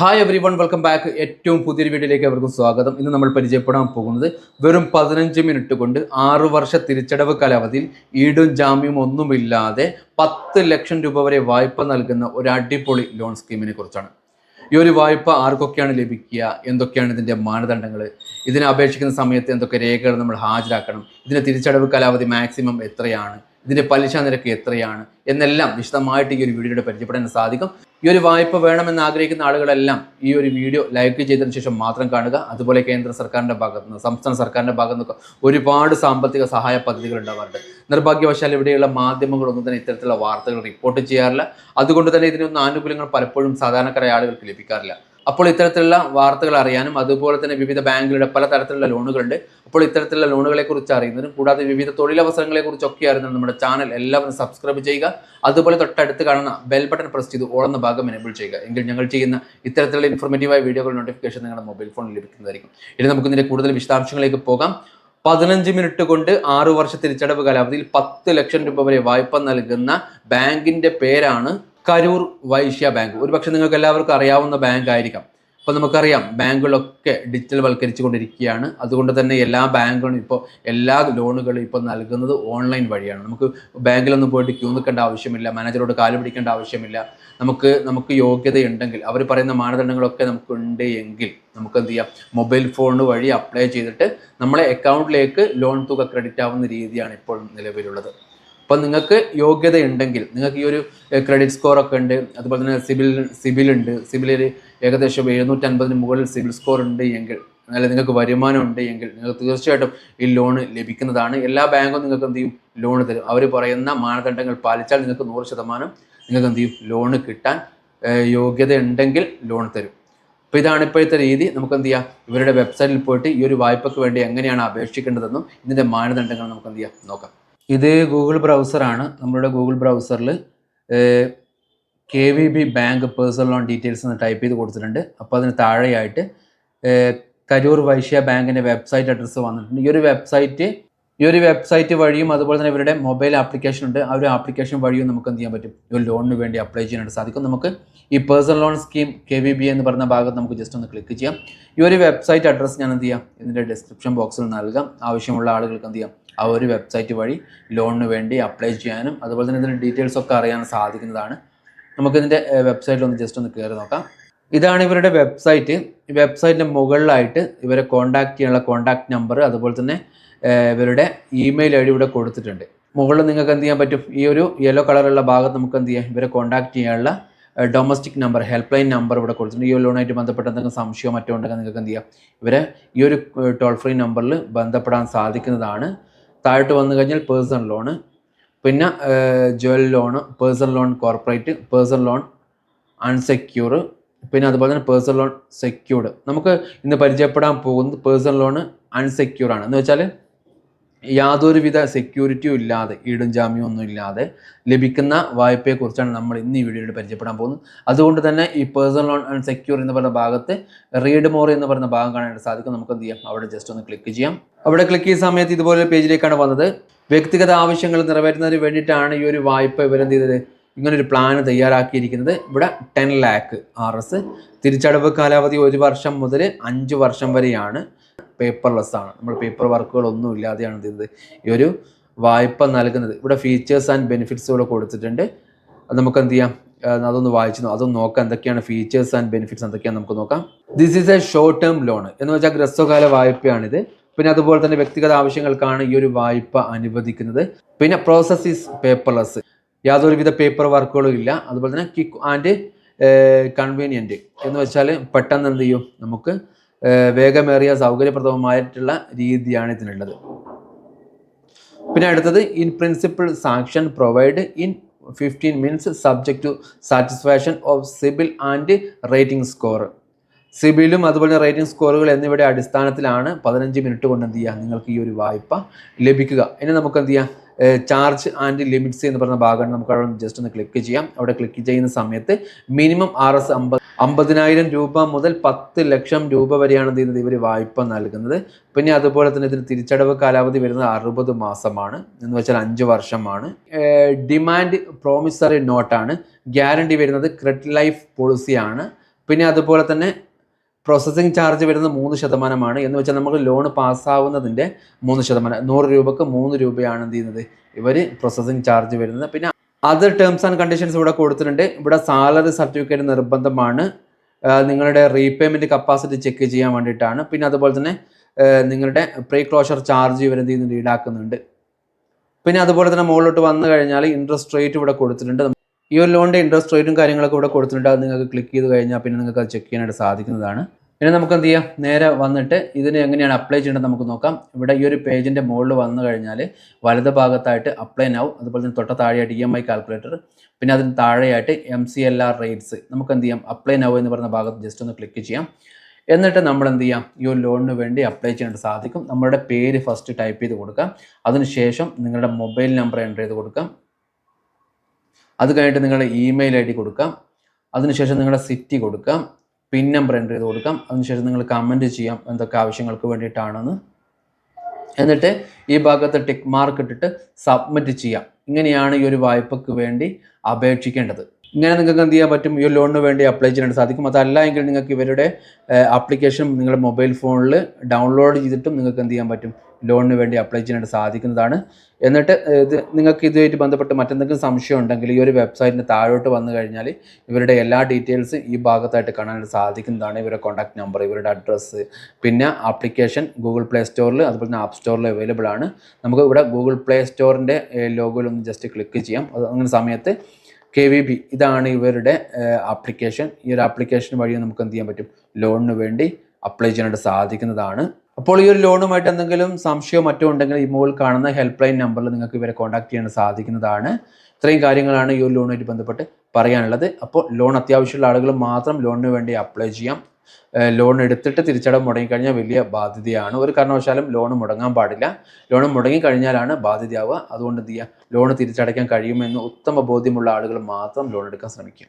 Hi everyone welcome back ഏറ്റവും പുതിയൊരു വീഡിയോയിലേക്ക് അവർക്കും സ്വാഗതം. ഇന്ന് നമ്മൾ പരിചയപ്പെടാൻ പോകുന്നത് വെറും പതിനഞ്ച് മിനിറ്റ് കൊണ്ട് ആറു വർഷ തിരിച്ചടവ് കാലാവധിയിൽ ഈടും ജാമ്യവും ഒന്നുമില്ലാതെ പത്ത് ലക്ഷം രൂപ വരെ വായ്പ നൽകുന്ന ഒരു അടിപൊളി ലോൺ സ്കീമിനെ കുറിച്ചാണ്. ഈ ഒരു വായ്പ ആർക്കൊക്കെയാണ് ലഭിക്കുക? എന്തൊക്കെയാണ് ഇതിന്റെ മാനദണ്ഡങ്ങൾ ഇതിനെ അപേക്ഷിക്കുന്ന സമയത്ത് എന്തൊക്കെ രേഖകൾ നമ്മൾ ഹാജരാക്കണം? ഇതിന്റെ തിരിച്ചടവ് കാലാവധി മാക്സിമം എത്രയാണ്? ഇതിന്റെ പലിശ നിരക്ക് എത്രയാണ്? എന്നെല്ലാം വിശദമായിട്ട് ഈ ഒരു വീഡിയോയുടെ പരിചയപ്പെടാൻ സാധിക്കും. ഈ ഒരു വായ്പ വേണമെന്ന് ആഗ്രഹിക്കുന്ന ആളുകളെല്ലാം ഈ ഒരു വീഡിയോ ലൈക്ക് ചെയ്തതിനു ശേഷം മാത്രം കാണുക. അതുപോലെ കേന്ദ്ര സർക്കാരിന്റെ ഭാഗത്ത് നിന്ന് സംസ്ഥാന സർക്കാരിന്റെ ഭാഗത്തു നിന്നൊക്കെ ഒരുപാട് സാമ്പത്തിക സഹായ പദ്ധതികൾ ഉണ്ടാവാറുണ്ട്. നിർഭാഗ്യവശാൽ ഇവിടെയുള്ള മാധ്യമങ്ങളൊന്നും തന്നെ ഇത്തരത്തിലുള്ള വാർത്തകൾ റിപ്പോർട്ട് ചെയ്യാറില്ല. അതുകൊണ്ട് തന്നെ ഇതിനൊന്നും ആനുകൂല്യങ്ങൾ പലപ്പോഴും സാധാരണക്കാരായ ആളുകൾക്ക് ലഭിക്കാറില്ല. അപ്പോൾ ഇത്തരത്തിലുള്ള വാർത്തകൾ അറിയാനും അതുപോലെ തന്നെ വിവിധ ബാങ്കുകളുടെ പല തരത്തിലുള്ള ലോണുകളുണ്ട്. അപ്പോൾ ഇത്തരത്തിലുള്ള ലോണുകളെ കുറിച്ച് അറിയുന്നതിനും കൂടാതെ വിവിധ തൊഴിലവസരങ്ങളെ കുറിച്ചൊക്കെ അറിയുന്നതിനും നമ്മുടെ ചാനൽ എല്ലാവരും സബ്സ്ക്രൈബ് ചെയ്യുക. അതുപോലെ തൊട്ടടുത്ത് കാണുന്ന ബെൽ ബട്ടൺ പ്രസ് ചെയ്ത് ഓളുന്ന ഭാഗം എനേബിൾ ചെയ്യുക. എങ്കിൽ ഞങ്ങൾ ചെയ്യുന്ന ഇത്തരത്തിലുള്ള ഇൻഫോർമേറ്റീവായ വീഡിയോകൾ നോട്ടിഫിക്കേഷൻ നിങ്ങളുടെ മൊബൈൽ ഫോണിൽ ലഭിക്കുന്നതായിരിക്കും. ഇനി നമുക്ക് ഇതിന്റെ കൂടുതൽ വിശദാംശങ്ങളിലേക്ക് പോകാം. പതിനഞ്ച് മിനിറ്റ് കൊണ്ട് ആറു വർഷ തിരിച്ചടവ് കാലാവധിയിൽ പത്ത് ലക്ഷം രൂപ വരെ വായ്പ നൽകുന്ന ബാങ്കിന്റെ പേരാണ് കരൂർ വൈശ്യ ബാങ്ക്. ഒരുപക്ഷെ നിങ്ങൾക്ക് എല്ലാവർക്കും അറിയാവുന്ന ബാങ്ക് ആയിരിക്കാം. അപ്പോൾ നമുക്കറിയാം ബാങ്കുകളൊക്കെ ഡിജിറ്റൽ വൽക്കരിച്ചു കൊണ്ടിരിക്കുകയാണ് അതുകൊണ്ട് തന്നെ എല്ലാ ബാങ്കുകളും ഇപ്പോൾ എല്ലാ ലോണുകളും ഇപ്പോൾ നൽകുന്നത് ഓൺലൈൻ വഴിയാണ്. നമുക്ക് ബാങ്കിലൊന്നും പോയിട്ട് ക്യൂ നിൽക്കേണ്ട ആവശ്യമില്ല മാനേജറോട് കാൽ പിടിക്കേണ്ട ആവശ്യമില്ല. നമുക്ക് നമുക്ക് യോഗ്യതയുണ്ടെങ്കിൽ അവർ പറയുന്ന മാനദണ്ഡങ്ങളൊക്കെ നമുക്ക് ഉണ്ട് എങ്കിൽ നമുക്ക് എന്ത് ചെയ്യാം? മൊബൈൽ ഫോൺ വഴി അപ്ലൈ ചെയ്തിട്ട് നമ്മളെ അക്കൗണ്ടിലേക്ക് ലോൺ തുക ക്രെഡിറ്റ് ആവുന്ന രീതിയാണ് ഇപ്പോൾ നിലവിലുള്ളത്. അപ്പം നിങ്ങൾക്ക് യോഗ്യത ഉണ്ടെങ്കിൽ നിങ്ങൾക്ക് ഈ ഒരു ക്രെഡിറ്റ് സ്കോർ ഒക്കെ ഉണ്ട് അതുപോലെ തന്നെ സിബിൽ ഉണ്ട് സിബിലിൽ ഏകദേശം എഴുന്നൂറ്റൻപതിന് മുകളിൽ സിബിൽ സ്കോർ ഉണ്ട് എങ്കിൽ അല്ലെങ്കിൽ നിങ്ങൾക്ക് വരുമാനം ഉണ്ട് എങ്കിൽ നിങ്ങൾക്ക് തീർച്ചയായിട്ടും ഈ ലോൺ ലഭിക്കുന്നതാണ്. എല്ലാ ബാങ്കും നിങ്ങൾക്ക് എന്ത് ചെയ്യും? ലോൺ തരും. അവർ പറയുന്ന മാനദണ്ഡങ്ങൾ പാലിച്ചാൽ നിങ്ങൾക്ക് നൂറ് ശതമാനം നിങ്ങൾക്ക് എന്ത് ചെയ്യും? ലോൺ കിട്ടാൻ യോഗ്യത ഉണ്ടെങ്കിൽ ലോൺ തരും. അപ്പോൾ ഇതാണ് ഇപ്പോഴത്തെ രീതി. നമുക്ക് എന്ത് ചെയ്യാം? ഇവരുടെ വെബ്സൈറ്റിൽ പോയിട്ട് ഈ ഒരു വായ്പയ്ക്ക് വേണ്ടി എങ്ങനെയാണ് അപേക്ഷിക്കേണ്ടതെന്നും ഇതിന്റെ മാനദണ്ഡങ്ങൾ നമുക്ക് എന്ത് ചെയ്യാം? നോക്കാം. ഇത് ഗൂഗിൾ ബ്രൗസറാണ് നമ്മളുടെ Google ബ്രൗസറിൽ K V B bank personal loan details എന്ന് ടൈപ്പ് ചെയ്ത് കൊടുത്തിട്ടുണ്ട്. അപ്പോൾ അതിന് താഴെയായിട്ട് കരൂർ വൈശ്യ ബാങ്കിന്റെ വെബ്സൈറ്റ് അഡ്രസ്സ് വന്നിട്ടുണ്ട്. ഈ ഒരു വെബ്സൈറ്റ് ഈ ഒരു വെബ്സൈറ്റ് വഴിയും അതുപോലെ തന്നെ ഇവരുടെ മൊബൈൽ ആപ്ലിക്കേഷൻ ഉണ്ട്. ആ ഒരു ആപ്ലിക്കേഷൻ വഴിയും നമുക്ക് എന്ത് ചെയ്യാൻ പറ്റും? ഒരു ലോണിന് വേണ്ടി അപ്ലൈ ചെയ്യാനായിട്ട് സാധിക്കും. നമുക്ക് ഈ personal loan scheme K V B എന്ന് പറഞ്ഞ ഭാഗത്ത് നമുക്ക് ജസ്റ്റ് ഒന്ന് ക്ലിക്ക് ചെയ്യാം. ഈ ഒരു വെബ്സൈറ്റ് അഡ്രസ്സ് ഞാൻ എന്ത് ചെയ്യാം? ഇതിന്റെ ഡിസ്ക്രിപ്ഷൻ ബോക്സിൽ നൽകാം. ആവശ്യമുള്ള ആളുകൾക്ക് എന്ത് ചെയ്യാം? ആ ഒരു വെബ്സൈറ്റ് വഴി ലോണിന് വേണ്ടി അപ്ലൈ ചെയ്യാനും അതുപോലെ തന്നെ ഇതിന്റെ ഡീറ്റെയിൽസ് ഒക്കെ അറിയാൻ സാധിക്കുന്നതാണ്. നമുക്കിതിന്റെ വെബ്സൈറ്റിൽ ഒന്ന് ജസ്റ്റ് ഒന്ന് കയറി നോക്കാം. ഇതാണ് ഇവരുടെ വെബ്സൈറ്റ് ഈ വെബ്സൈറ്റിന്റെ മുകളിലായിട്ട് ഇവരെ കോൺടാക്ട് ചെയ്യാനുള്ള കോൺടാക്റ്റ് നമ്പർ അതുപോലെ തന്നെ ഇവരുടെ ഇമെയിൽ ഐ ഡി ഇവിടെ കൊടുത്തിട്ടുണ്ട്. മുകളിൽ നിങ്ങൾക്ക് എന്ത് ചെയ്യാൻ പറ്റും? ഈ ഒരു യെല്ലോ കളറുള്ള ഭാഗത്ത് നമുക്ക് എന്ത് ചെയ്യാം? ഇവരെ കോൺടാക്ട് ചെയ്യാനുള്ള domestic number helpline number ഇവിടെ കൊടുത്തിട്ടുണ്ട്. ഈ ലോണായിട്ട് ബന്ധപ്പെട്ട എന്തെങ്കിലും സംശയമോ മറ്റോ ഉണ്ടെങ്കിൽ നിങ്ങൾക്ക് എന്ത് ചെയ്യാം? ഇവരെ ഈ ഒരു ടോൾ ഫ്രീ നമ്പറിൽ ബന്ധപ്പെടാൻ സാധിക്കുന്നതാണ്. താഴോട്ട് വന്നു കഴിഞ്ഞാൽ പേഴ്സണൽ ലോണ് പിന്നെ jewel loan personal loan corporate personal loan unsecure പിന്നെ അതുപോലെ തന്നെ പേഴ്സണൽ ലോൺ സെക്യൂർഡ്. നമുക്ക് ഇന്ന് പരിചയപ്പെടാൻ പോകുന്നത് പേഴ്സണൽ ലോണ് അൺസെക്യൂർ ആണ്. എന്ന് വെച്ചാൽ യാതൊരുവിധ സെക്യൂരിറ്റിയും ഇല്ലാതെ ഈടും ജാമ്യം ഒന്നും ഇല്ലാതെ ലഭിക്കുന്ന വായ്പയെക്കുറിച്ചാണ് നമ്മൾ ഇന്ന് ഈ വീഡിയോയിൽ പരിചയപ്പെടാൻ പോകുന്നത്. അതുകൊണ്ട് തന്നെ ഈ പേഴ്സണൽ ലോൺ ആൻഡ് സെക്യൂർ എന്ന് പറയുന്ന ഭാഗത്ത് റീഡ് മോർ എന്ന് പറയുന്ന ഭാഗം കാണാനായിട്ട് സാധിക്കും. നമുക്ക് എന്ത് ചെയ്യാം? അവിടെ ജസ്റ്റ് ഒന്ന് ക്ലിക്ക് ചെയ്യാം. അവിടെ ക്ലിക്ക് ചെയ്യുന്ന സമയത്ത് ഇതുപോലെ പേജിലേക്കാണ് വന്നത്. വ്യക്തിഗത ആവശ്യങ്ങൾ നിറവേറ്റുന്നതിന് വേണ്ടിയിട്ടാണ് ഈ ഒരു വായ്പ ഇവരെന്ത് ചെയ്തത്? ഇങ്ങനെ ഒരു പ്ലാൻ തയ്യാറാക്കിയിരിക്കുന്നത്. ഇവിടെ ടെൻ ലാക്ക് ആർ എസ്. തിരിച്ചടവ് കാലാവധി ഒരു വർഷം മുതൽ അഞ്ച് വർഷം വരെയാണ്. പേപ്പർലെസ് ആണ്. നമ്മൾ പേപ്പർ വർക്കുകളൊന്നും ഇല്ലാതെയാണ് ഇത് ഈ ഒരു വായ്പ നൽകുന്നത്. ഇവിടെ ഫീച്ചേഴ്സ് ആൻഡ് ബെനിഫിറ്റ്സ് ഇവിടെ കൊടുത്തിട്ടുണ്ട്. അത് നമുക്ക് എന്ത് ചെയ്യാം? അതൊന്ന് വായിച്ചു അതൊന്ന് നോക്കാം. എന്തൊക്കെയാണ് ഫീച്ചേഴ്സ് ആൻഡ് ബെനിഫിറ്റ്സ് എന്തൊക്കെയാണ് നമുക്ക് നോക്കാം. This is a short term loan എന്ന് വെച്ചാൽ ഹ്രസ്വകാല വായ്പയാണിത്. പിന്നെ അതുപോലെ തന്നെ വ്യക്തിഗത ആവശ്യങ്ങൾക്കാണ് ഈ ഒരു വായ്പ അനുവദിക്കുന്നത്. പിന്നെ പ്രോസസ് ഈസ് പേപ്പർലെസ് യാതൊരുവിധ പേപ്പർ വർക്കുകളും ഇല്ല. അതുപോലെ തന്നെ ക്വിക്ക് ആൻഡ് കൺവീനിയന്റ് എന്ന് വെച്ചാൽ പെട്ടെന്ന് എന്ത് ചെയ്യും? നമുക്ക് വേഗമേറിയ സൗകര്യപ്രദമായിട്ടുള്ള രീതിയാണ് ഇതിനുള്ളത്. പിന്നെ അടുത്തത് in principle sanction provide in fifteen minutes subject to satisfaction of CIBIL and rating score സിബിലും അതുപോലെ റേറ്റിംഗ് സ്കോറുകൾ എന്നിവയുടെ അടിസ്ഥാനത്തിലാണ് പതിനഞ്ച് മിനിറ്റ് കൊണ്ട് എന്ത് ചെയ്യുക? നിങ്ങൾക്ക് ഈ ഒരു വായ്പ ലഭിക്കുക. ഇനി നമുക്ക് എന്ത് ചെയ്യാം? ചാർജ് ആൻഡ് ലിമിറ്റ്സ് എന്ന് പറയുന്ന ഭാഗമാണ് നമുക്ക് അവിടെ ജസ്റ്റ് ഒന്ന് ക്ലിക്ക് ചെയ്യാം. അവിടെ ക്ലിക്ക് ചെയ്യുന്ന സമയത്ത് മിനിമം ആർ എസ് അമ്പത് അമ്പതിനായിരം രൂപ മുതൽ പത്ത് ലക്ഷം രൂപ വരെയാണ് ഇതിന് ഇവർ വായ്പ നൽകുന്നത്. പിന്നെ അതുപോലെ തന്നെ ഇതിന് തിരിച്ചടവ് കാലാവധി വരുന്നത് അറുപത് മാസമാണ്. എന്ന് വെച്ചാൽ അഞ്ച് വർഷമാണ്. ഡിമാൻഡ് പ്രോമിസറി നോട്ടാണ് ഗ്യാരണ്ടി വരുന്നത് ക്രെഡിറ്റ് ലൈഫ് പോളിസിയാണ് പിന്നെ അതുപോലെ തന്നെ പ്രോസസ്സിംഗ് ചാർജ് വരുന്നത് മൂന്ന് ശതമാനമാണ്. എന്ന് വെച്ചാൽ നമുക്ക് ലോൺ പാസ്സാവുന്നതിന്റെ മൂന്ന് ശതമാനം. നൂറ് രൂപക്ക് മൂന്ന് രൂപയാണ് എന്ത് ചെയ്യുന്നത്? ഇവർ പ്രോസസ്സിംഗ് ചാർജ് വരുന്നത്. പിന്നെ അതർ ടേംസ് ആൻഡ് കണ്ടീഷൻസ് ഇവിടെ കൊടുത്തിട്ടുണ്ട്. ഇവിടെ സാലറി സർട്ടിഫിക്കറ്റ് നിർബന്ധമാണ്. നിങ്ങളുടെ റീപേയ്മെന്റ് കപ്പാസിറ്റി ചെക്ക് ചെയ്യാൻ വേണ്ടിയിട്ടാണ്. പിന്നെ അതുപോലെ തന്നെ നിങ്ങളുടെ പ്രീ ക്ലോഷർ ചാർജ് ഇവർ എന്ത് ചെയ്യുന്നുണ്ട് ഈടാക്കുന്നുണ്ട് പിന്നെ അതുപോലെ തന്നെ മുകളിലോട്ട് വന്നു കഴിഞ്ഞാൽ ഇൻട്രസ്റ്റ് റേറ്റ് ഇവിടെ കൊടുത്തിട്ടുണ്ട്. ഈ ഒരു ലോണിന്റെ ഇൻട്രസ്റ്റ് റേറ്റും കാര്യങ്ങളൊക്കെ ഇവിടെ കൊടുത്തിട്ടുണ്ട്. അത് നിങ്ങൾക്ക് ക്ലിക്ക് ചെയ്ത് കഴിഞ്ഞാൽ പിന്നെ നിങ്ങൾക്ക് അത് ചെക്ക് ചെയ്യാനായിട്ട് സാധിക്കുന്നതാണ്. പിന്നെ നമുക്ക് എന്ത് ചെയ്യാം? നേരെ വന്നിട്ട് ഇതിന് എങ്ങനെയാണ് അപ്ലൈ ചെയ്യേണ്ടത് നമുക്ക് നോക്കാം. ഇവിടെ ഈ ഒരു പേജിന്റെ മുകളിൽ വന്നു കഴിഞ്ഞാൽ വലത് ഭാഗത്തായിട്ട് അപ്ലൈ നാവും അതുപോലെ തന്നെ തൊട്ട താഴെയായിട്ട് ഇ എം ഐ കാൽക്കുലേറ്റർ പിന്നെ അതിന് താഴെയായിട്ട് M C L R rates നമുക്ക് എന്ത് ചെയ്യാം? അപ്ലൈ നാവ് എന്ന് പറയുന്ന ഭാഗത്ത് ജസ്റ്റ് ഒന്ന് ക്ലിക്ക് ചെയ്യാം. എന്നിട്ട് നമ്മൾ എന്ത് ചെയ്യാം? ഈ ഒരു ലോണിന് വേണ്ടി അപ്ലൈ ചെയ്യാനായിട്ട് സാധിക്കും. നമ്മുടെ പേര് ഫസ്റ്റ് ടൈപ്പ് ചെയ്ത് കൊടുക്കാം. അതിനുശേഷം നിങ്ങളുടെ മൊബൈൽ നമ്പർ എന്റർ ചെയ്ത് കൊടുക്കാം. അത് കഴിഞ്ഞിട്ട് നിങ്ങളുടെ ഇമെയിൽ ഐ ഡി കൊടുക്കാം. അതിനുശേഷം നിങ്ങളുടെ സിറ്റി കൊടുക്കാം. പിൻ നമ്പർ എന്റർ ചെയ്ത് കൊടുക്കാം. അതിനുശേഷം നിങ്ങൾ കമന്റ് ചെയ്യാം എന്തൊക്കെ ആവശ്യങ്ങൾക്ക് വേണ്ടിയിട്ടാണെന്ന്. എന്നിട്ട് ഈ ഭാഗത്ത് ടിക്ക് മാർക്ക് ഇട്ടിട്ട് സബ്മിറ്റ് ചെയ്യാം. ഇങ്ങനെയാണ് ഈ ഒരു വായ്പക്ക് വേണ്ടി അപേക്ഷിക്കേണ്ടത്. ഇങ്ങനെ നിങ്ങൾക്ക് എന്ത് ചെയ്യാൻ പറ്റും? ഈ ലോണിന് വേണ്ടി അപ്ലൈ ചെയ്യാനായിട്ട് സാധിക്കും. അതല്ല എങ്കിൽ നിങ്ങൾക്ക് ഇവരുടെ ആപ്ലിക്കേഷൻ നിങ്ങളുടെ മൊബൈൽ ഫോണിൽ ഡൗൺലോഡ് ചെയ്തിട്ടും നിങ്ങൾക്ക് എന്ത് ചെയ്യാൻ പറ്റും? ലോണിന് വേണ്ടി അപ്ലൈ ചെയ്യാനായിട്ട് സാധിക്കുന്നതാണ്. എന്നിട്ട് ഇത് നിങ്ങൾക്ക് ഇതുമായിട്ട് ബന്ധപ്പെട്ട് മറ്റെന്തെങ്കിലും സംശയം ഉണ്ടെങ്കിൽ ഈ ഒരു വെബ്സൈറ്റിന് താഴോട്ട് വന്നു കഴിഞ്ഞാൽ ഇവരുടെ എല്ലാ ഡീറ്റെയിൽസ് ഈ ഭാഗത്തായിട്ട് കാണാനായിട്ട് സാധിക്കുന്നതാണ് ഇവരുടെ കോൺടാക്ട് നമ്പർ ഇവരുടെ അഡ്രസ്സ് പിന്നെ ആപ്ലിക്കേഷൻ ഗൂഗിൾ പ്ലേ സ്റ്റോറിൽ അതുപോലെ തന്നെ ആപ്പ് സ്റ്റോറിൽ അവൈലബിൾ ആണ്. നമുക്ക് ഇവിടെ ഗൂഗിൾ പ്ലേ സ്റ്റോറിന്റെ ലോഗോയിൽ ഒന്ന് ജസ്റ്റ് ക്ലിക്ക് ചെയ്യാം. അത് അങ്ങനെ സമയത്ത് കെ വി ബി ഇതാണ് ഇവരുടെ ആപ്ലിക്കേഷൻ ഈ ഒരു ആപ്ലിക്കേഷൻ വഴി നമുക്ക് എന്ത് ചെയ്യാൻ പറ്റും? ലോണിന് വേണ്ടി അപ്ലൈ ചെയ്യാനായിട്ട് സാധിക്കുന്നതാണ്. അപ്പോൾ ഈ ഒരു ലോണുമായിട്ട് എന്തെങ്കിലും സംശയമോ മറ്റോ ഉണ്ടെങ്കിൽ ഈ മുകളിൽ കാണുന്ന ഹെൽപ്പ് ലൈൻ നമ്പറിൽ നിങ്ങൾക്ക് ഇവരെ കോൺടാക്ട് ചെയ്യാൻ സാധിക്കുന്നതാണ്. ഇത്രയും കാര്യങ്ങളാണ് ഈ ഒരു ലോണുമായിട്ട് ബന്ധപ്പെട്ട് പറയാനുള്ളത്. അപ്പോൾ ലോൺ അത്യാവശ്യമുള്ള ആളുകൾ മാത്രം ലോണിന് വേണ്ടി അപ്ലൈ ചെയ്യാം. ലോൺ എടുത്തിട്ട് തിരിച്ചടവ് മുടങ്ങിക്കഴിഞ്ഞാൽ വലിയ ബാധ്യതയാണ്. ഒരു കാരണവശാലും ലോൺ മുടങ്ങാൻ പാടില്ല. ലോൺ മുടങ്ങിക്കഴിഞ്ഞാലാണ് ബാധ്യതയാവുക. അതുകൊണ്ട് എന്ത് ചെയ്യുക? ലോൺ തിരിച്ചടയ്ക്കാൻ കഴിയുമെന്ന് ഉത്തമ ബോധ്യമുള്ള ആളുകൾ മാത്രം ലോൺ എടുക്കാൻ ശ്രമിക്കുക.